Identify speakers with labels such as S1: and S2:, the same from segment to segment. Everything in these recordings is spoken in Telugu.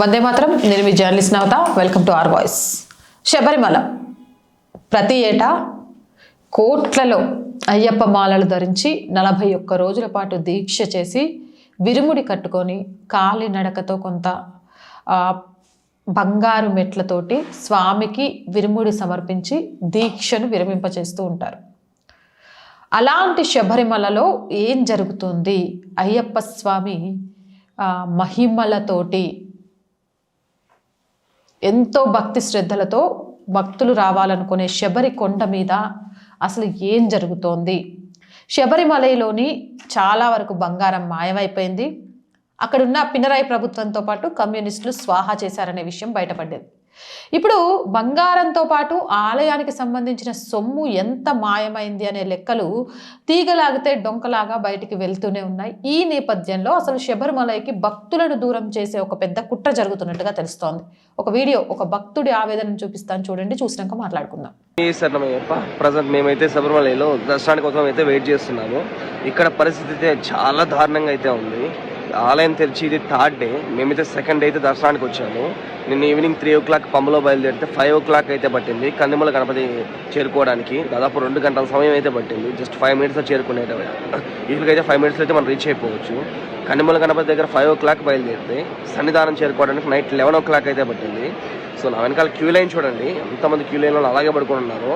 S1: వందే మాత్రం. నేను మీ journalist Navata. Welcome to R voice. Sabarimala. ప్రతి ఏటా కోట్లలో అయ్యప్ప మాలలు ధరించి నలభై ఒక్క రోజుల పాటు దీక్ష చేసి విరుముడి కట్టుకొని కాలి నడకతో కొంత బంగారు మెట్లతోటి స్వామికి విరుముడి సమర్పించి దీక్షను విరమింపచేస్తూ ఉంటారు. అలాంటి శబరిమలలో ఏం జరుగుతుంది? అయ్యప్ప స్వామి మహిమలతోటి ఎంతో భక్తి శ్రద్ధలతో భక్తులు రావాలనుకునే శబరి కొండ మీద అసలు ఏం జరుగుతోంది? శబరిమలైలోని చాలా వరకు బంగారం మాయమైపోయింది. అక్కడున్న పినరాయి ప్రభుత్వంతో పాటు కమ్యూనిస్టులు స్వాహా చేశారనే విషయం బయటపడ్డది. ఇప్పుడు బంగారంతో పాటు ఆలయానికి సంబంధించిన సొమ్ము ఎంత మాయమైంది అనే లెక్కలు తీగలాగితే డొంకలాగా బయటికి వెళ్తూనే ఉన్నాయి. ఈ నేపథ్యంలో అసలు శబరిమలైకి భక్తులను దూరం చేసే ఒక పెద్ద కుట్ర జరుగుతున్నట్టుగా తెలుస్తోంది. ఒక వీడియో ఒక భక్తుడి ఆవేదన చూపిస్తాను చూడండి చూసినాక మాట్లాడుకుందాం.
S2: ప్రజెంట్ మేమైతే శబరిమలలో దర్శనానికి కోసం అయితే వెయిట్ చేస్తున్నాము. ఇక్కడ పరిస్థితి అయితే చాలా దారుణంగా అయితే ఉంది. ఆలయం తెరిచి ఇది థర్డ్ డే మేమైతే సెకండ్ డే అయితే దర్శనానికి వచ్చాము. నిన్న ఈవినింగ్ త్రీ ఓ క్లాక్ పంబలో బయలుదేరితే ఫైవ్ ఓ క్లాక్ అయితే పట్టింది. కందిమల గణపతి చేరుకోవడానికి దాదాపు రెండు గంటల సమయం అయితే పట్టింది. జస్ట్ ఫైవ్ మినిట్స్లో చేరుకునేట వీళ్ళకి అయితే ఫైవ్ మినిట్స్లో అయితే మనం రీచ్ అయిపోవచ్చు. కందిమల గణపతి దగ్గర ఫైవ్ ఓ క్లాక్ బయలుదేరితే సన్నిధానం చేరుకోవడానికి నైట్ లెవెన్ ఓ క్లాక్ అయితే పట్టింది. సో నా వెనకాల క్యూ లైన్ చూడండి. ఎంతమంది క్యూ లైన్లో అలాగే పడుకుని ఉన్నారు.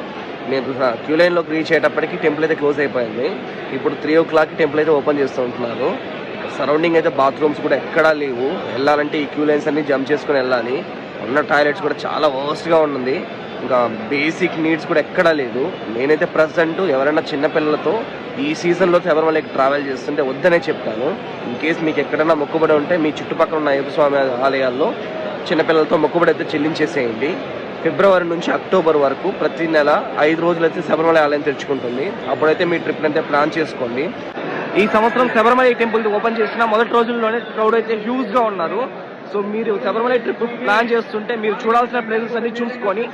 S2: నేను క్యూ లైన్లోకి రీచ్ అయ్యేటప్పటికి టెంపుల్ అయితే క్లోజ్ అయిపోయింది. ఇప్పుడు త్రీ ఓ క్లాక్కి టెంపుల్ అయితే ఓపెన్ చేస్తూ ఉంటున్నారు. సరౌండింగ్ అయితే బాత్రూమ్స్ కూడా ఎక్కడా లేవు. వెళ్ళాలంటే ఈ క్యూ లైన్స్ అన్ని జంప్ చేసుకుని వెళ్ళాలి. ఉన్న టాయిలెట్స్ కూడా చాలా వర్స్ట్గా ఉంది ఇంకా బేసిక్ నీడ్స్ కూడా ఎక్కడా లేదు. నేనైతే ప్రజెంట్ ఎవరైనా చిన్నపిల్లలతో ఈ సీజన్లో శబరిమలకి ట్రావెల్ చేస్తుంటే వద్దనే చెప్తాను ఇన్ కేస్ మీకు ఎక్కడైనా మొక్కుబడి ఉంటే మీ చుట్టుపక్కల ఉన్న అయ్యప్ప స్వామి ఆలయాల్లో చిన్నపిల్లలతో మొక్కుబడి అయితే చెల్లించేసేయండి. ఫిబ్రవరి నుంచి అక్టోబర్ వరకు ప్రతి నెల ఐదు రోజులైతే శబరిమల ఆలయం తెరుచుకుంటుంది. అప్పుడైతే మీ ట్రిప్ అయితే ప్లాన్ చేసుకోండి. ఈ సంవత్సరం శబరిమల టెంపుల్ ఓపెన్ చేసిన మొదటి రోజుల్లోనే క్రౌడ్ అయితే హ్యూజ్గా ఉన్నారు. సో మీరు శబరిమల ట్రిప్ ప్లాన్ చేస్తుంటే మీరు చూడాల్సిన ప్లేసెస్ అన్ని చూసుకొని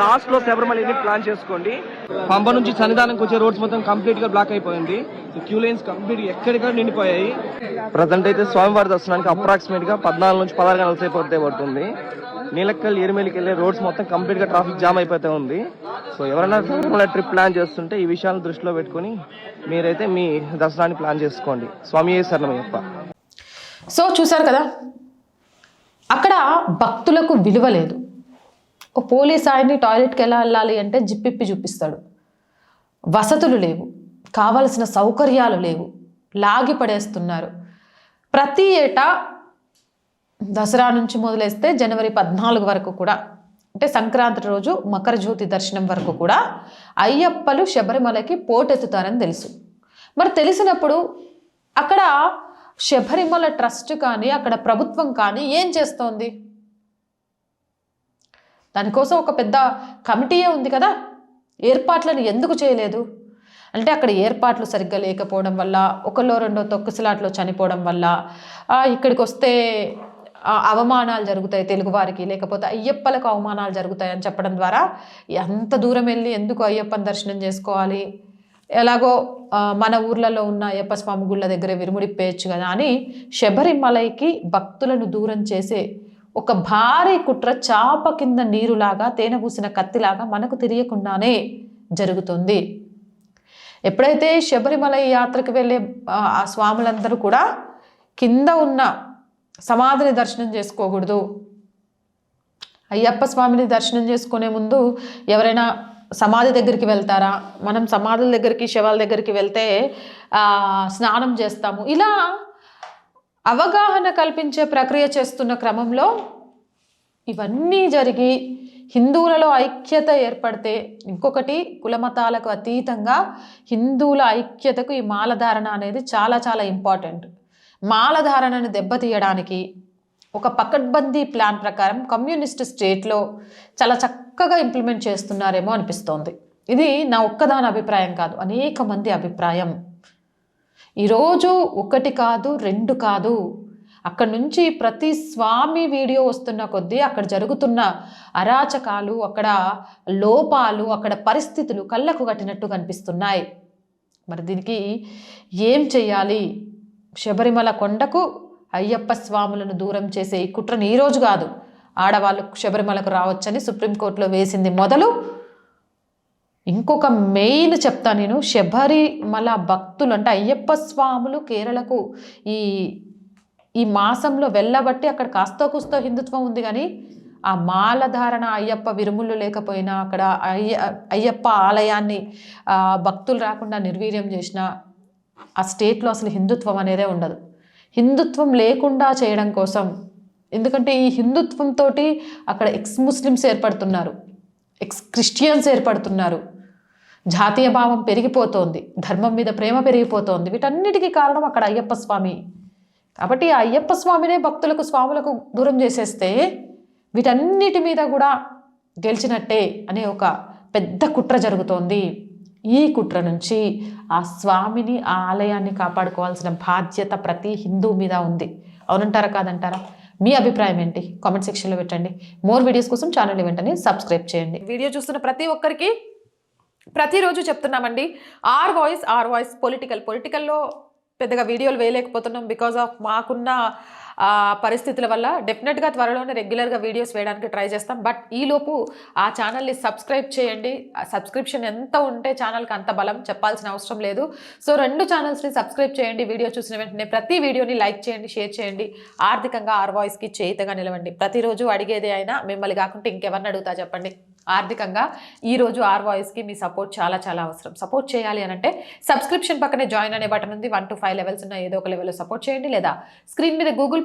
S2: లాస్ట్లో శబరిమలని ప్లాన్ చేసుకోండి. పంప నుంచి సన్నిధానంకి వచ్చే రోడ్స్ మొత్తం కంప్లీట్గా బ్లాక్ అయిపోయింది. సో క్యూ లైన్స్ కంప్లీట్ ఎక్కడిక్కడ నిండిపోయాయి. ప్రజెంట్ అయితే స్వామివారి దర్శనానికి అప్రాక్సిమేట్గా పద్నాలుగు నుంచి పదహారు గంటల సేపు పడుతుంది. నీలక్కల్ ఎరిమేలికి వెళ్ళే రోడ్స్ మొత్తం కంప్లీట్గా ట్రాఫిక్ జామ్ అయిపోతే ఉంది. సో ఎవరైనా ట్రిప్ ప్లాన్ చేస్తుంటే ఈ విషయాలను దృష్టిలో పెట్టుకొని మీరైతే మీ దర్శనాన్ని ప్లాన్ చేసుకోండి. స్వామి శరణమయ్యప్ప
S1: సో చూశారు కదా? అక్కడ భక్తులకు విలువ లేదు. ఓ పోలీస్ ఆయన్ని టాయిలెట్కి ఎలా వెళ్ళాలి అంటే జిప్పిప్పి చూపిస్తాడు. వసతులు లేవు. కావలసిన సౌకర్యాలు లేవు. లాగి పడేస్తున్నారు. ప్రతి ఏటా దసరా నుంచి మొదలేస్తే జనవరి పద్నాలుగు వరకు కూడా అంటే సంక్రాంతి రోజు మకర జ్యోతి దర్శనం వరకు కూడా అయ్యప్పలు శబరిమలకి పోటెత్తుతారని తెలుసు. మరి తెలిసినప్పుడు అక్కడ శబరిమల ట్రస్ట్ కానీ అక్కడ ప్రభుత్వం కానీ ఏం చేస్తోంది? దానికోసం ఒక పెద్ద కమిటీయే ఉంది కదా. ఏర్పాట్లను ఎందుకు చేయలేదు? అంటే అక్కడ ఏర్పాట్లు సరిగ్గా లేకపోవడం వల్ల ఒకళ్ళో రెండో తొక్కుసలాట్లో చనిపోవడం వల్ల ఇక్కడికి వస్తే అవమానాలు జరుగుతాయి తెలుగువారికి లేకపోతే అయ్యప్పలకు అవమానాలు జరుగుతాయి అని చెప్పడం ద్వారా ఎంత దూరం వెళ్ళి ఎందుకు అయ్యప్పని దర్శనం చేసుకోవాలి? ఎలాగో మన ఊర్లలో ఉన్న అయ్యప్ప స్వామి గుళ్ళ దగ్గర విరుముడిప్పేయచ్చు కదా అని శబరిమలైకి భక్తులను దూరం చేసే ఒక భారీ కుట్ర చాప కింద నీరులాగా తేనె పూసిన కత్తిలాగా మనకు తెలియకుండానే జరుగుతుంది. ఎప్పుడైతే శబరిమల యాత్రకు వెళ్ళే ఆ స్వాములందరూ కూడా కింద ఉన్న సమాధిని దర్శనం చేసుకోకూడదు. అయ్యప్ప స్వామిని దర్శనం చేసుకునే ముందు ఎవరైనా సమాధి దగ్గరికి వెళ్తారా? మనం సమాధుల దగ్గరికి శవాల దగ్గరికి వెళ్తే స్నానం చేస్తాము. ఇలా అవగాహన కల్పించే ప్రక్రియ చేస్తున్న క్రమంలో ఇవన్నీ జరిగి హిందువులలో ఐక్యత ఏర్పడితే ఇంకొకటి కులమతాలకు అతీతంగా హిందువుల ఐక్యతకు ఈ మాలధారణ అనేది చాలా చాలా ఇంపార్టెంట్. మాలధారణను దెబ్బతీయడానికి ఒక పకడ్బందీ ప్లాన్ ప్రకారం కమ్యూనిస్ట్ స్టేట్లో చాలా చక్కగా ఇంప్లిమెంట్ చేస్తున్నారేమో అనిపిస్తోంది. ఇది నా ఒక్కదాని అభిప్రాయం కాదు అనేక మంది అభిప్రాయం. ఈరోజు ఒకటి కాదు రెండు కాదు. అక్కడ నుంచి ప్రతి స్వామి వీడియో వస్తున్న కొద్దీ అక్కడ జరుగుతున్న అరాచకాలు అక్కడ లోపాలు అక్కడ పరిస్థితులు కళ్ళకు కట్టినట్టు కనిపిస్తున్నాయి. మరి దీనికి ఏం చేయాలి? శబరిమల కొండకు అయ్యప్ప స్వాములను దూరం చేసే ఈ కుట్రను ఈరోజు కాదు. ఆడవాళ్ళు శబరిమలకు రావచ్చని సుప్రీంకోర్టులో వేసింది మొదలు. ఇంకొక మెయిన్ చెప్తా నేను. శబరిమల భక్తులు అంటే అయ్యప్ప స్వాములు కేరళకు ఈ ఈ మాసంలో వెళ్ళబట్టి అక్కడ కాస్తో కూస్తో హిందుత్వం ఉంది కానీ ఆ మాలధారణ అయ్యప్ప విరుములు లేకపోయినా అక్కడ అయ్య అయ్యప్ప ఆలయాన్ని భక్తులు రాకుండా నిర్వీర్యం చేసిన ఆ స్టేట్లో అసలు హిందుత్వం అనేదే ఉండదు. హిందుత్వం లేకుండా చేయడం కోసం ఎందుకంటే ఈ హిందుత్వంతో అక్కడ ఎక్స్ ముస్లిమ్స్ ఏర్పడుతున్నారు ఎక్స్ క్రిస్టియన్స్ ఏర్పడుతున్నారు. జాతీయ భావం పెరిగిపోతోంది ధర్మం మీద ప్రేమ పెరిగిపోతోంది. వీటన్నిటికీ కారణం అక్కడ అయ్యప్ప స్వామి. కాబట్టి ఆ అయ్యప్ప స్వామినే భక్తులకు స్వాములకు దూరం చేసేస్తే వీటన్నిటి మీద కూడా గెలిచినట్టే అనే ఒక పెద్ద కుట్ర జరుగుతోంది. ఈ కుట్ర నుంచి ఆ స్వామిని ఆ ఆలయాన్ని కాపాడుకోవాల్సిన బాధ్యత ప్రతి హిందూ మీద ఉంది. అవునంటారా కాదంటారా? మీ అభిప్రాయం ఏంటి? కామెంట్ సెక్షన్లో పెట్టండి. మోర్ వీడియోస్ కోసం ఛానల్ వెంటనే సబ్స్క్రైబ్ చేయండి. వీడియో చూస్తున్న ప్రతి ఒక్కరికి ప్రతిరోజు చెప్తున్నామండి. R voice R voice political. పొలిటికల్లో పెద్దగా వీడియోలు వేయలేకపోతున్నాం బికాజ్ ఆఫ్ మాకున్న పరిస్థితుల వల్ల డెఫినెట్గా త్వరలోనే రెగ్యులర్గా వీడియోస్ వేయడానికి ట్రై చేస్తాం. బట్ ఈలోపు ఆ ఛానల్ని సబ్స్క్రైబ్ చేయండి. సబ్స్క్రిప్షన్ ఎంత ఉంటే ఛానల్కి అంత బలం చెప్పాల్సిన అవసరం లేదు. సో రెండు ఛానల్స్ని సబ్స్క్రైబ్ చేయండి. వీడియో చూసిన వెంటనే ప్రతి వీడియోని లైక్ చేయండి షేర్ చేయండి. ఆర్థికంగా ఆర్ వాయిస్కి చేయితగా నిలవండి. ప్రతిరోజు అడిగేదే అయినా మిమ్మల్ని కాకుండా ఇంకెవరిని అడుగుతా చెప్పండి. ఆర్థికంగా ఈరోజు ఆర్ వాయిస్కి మీ సపోర్ట్ చాలా చాలా అవసరం. సపోర్ట్ చేయాలి అని అంటే సబ్స్క్రిప్షన్ పక్కనే జాయిన్ అనే బటన్ ఉంది. వన్ టు ఫైవ్ లెవెల్స్ ఉన్న ఏదో ఒక లెవెల్లో సపోర్ట్ చేయండి. లేదా స్క్రీన్ మీద గూగుల్